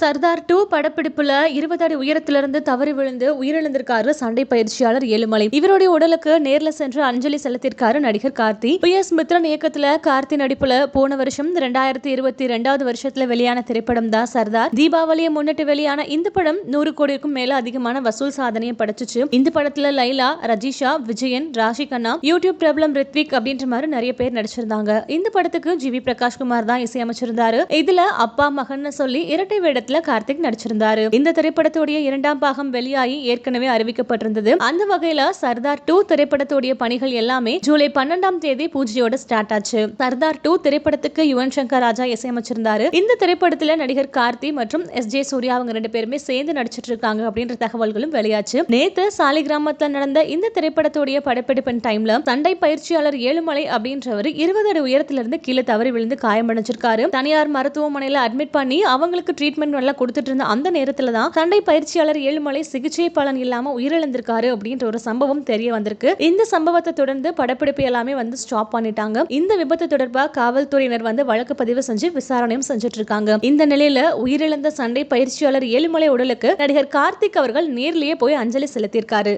Sardar two படப்பிடிப்புல இருபது அடி உயரத்திலிருந்து தவறி விழுந்து உயிரிழந்திருக்காரு சண்டை பயிற்சியாளர் ஏழுமலை. இவருடைய உடலுக்கு நேர்ல சென்று அஞ்சலி செலுத்திருக்காரு நடிகர் கார்த்தி. பி. எஸ். மித்ரன் இயக்கத்துல கார்த்தி நடிப்புல போன வருஷம் ரெண்டாயிரத்தி இருபத்தி ரெண்டாவது வருஷத்துல வெளியான திரைப்படம் தான் சர்தார். தீபாவளியை முன்னிட்டு வெளியான இந்த படம் நூறு கோடிக்கும் மேல அதிகமான வசூல் சாதனையை படைச்சிச்சு. இந்த படத்துல லைலா ரஜிஷா விஜயன் ராஷி கண்ணா யூடியூப் பிரபலம் ரித்விக் அப்படின்ற மாதிரி நிறைய பேர் நடிச்சிருந்தாங்க. இந்த படத்துக்கு ஜி வி பிரகாஷ் குமார் தான் இசையமைச்சிருந்தாரு. இதுல அப்பா மகன் சொல்லி இரட்டை வேடத்துல கார்த்திக் நடிச்சிருந்தாரு. இந்த திரைப்படத்துடைய இரண்டாம் பாகம் வெளியாகி ஏற்கனவே அறிவிக்கப்பட்டிருந்தது. அந்த வகையில சர்தார் டூ திரைப்படத்துடைய பணிகள் எல்லாமே ஜூலை பன்னெண்டாம் தேதி பூஜையோட ஸ்டார்ட் ஆச்சு. சர்தார் டூ திரைப்படத்துக்கு யுவன் சங்கர் ராஜா இசையமைச்சிருந்தாரு. இந்த திரைப்படத்துல நடிகர் கார்த்தி மற்றும் எஸ் ஜே சூர்யா அவங்க ரெண்டு பேருமே சேர்ந்து நடிச்சிட்டு இருக்காங்க அப்படின்ற தகவல்களும் வெளியாச்சு. நேத்து சாலை கிராமத்துல நடந்த இந்த திரைப்படத்துடைய படப்பிடிப்பின் டைம்ல சண்டை பயிற்சியாளர் ஏழுமலை அப்படின்றவர் இருபது அடி உயரத்திலிருந்து கீழே தவறி விழுந்து காயமடைஞ்சிருக்காரு. தனியார் மருத்துவமனையில அட்மிட் பண்ணி அவங்களுக்கு ட்ரீட்மெண்ட் நல்லா கொடுத்துட்டு இருந்த அந்த நேரத்தில் தான் சண்டை பயிற்சியாளர் ஏழுமலை சிகிச்சை பலன் இல்லாம உயிரிழந்திருக்காரு அப்படின்ற ஒரு சம்பவம் தெரிய வந்திருக்கு. இந்த சம்பவத்தை தொடர்ந்து படப்பிடிப்பு எல்லாமே வந்து ஸ்டாப் பண்ணிட்டாங்க. இந்த விபத்து தொடர்பாக காவல்துறையினர் வந்து வழக்கு பதிவு செஞ்சு விசாரணையும் செஞ்சுட்டு இருக்காங்க இந்த நிலையில உயிரிழந்த சண்டை பயிற்சியாளர் ஏழுமலை உடலுக்கு நடிகர் கார்த்திக் அவர்கள் நேர்லேயே போய் அஞ்சலி செலுத்தியிருக்காரு.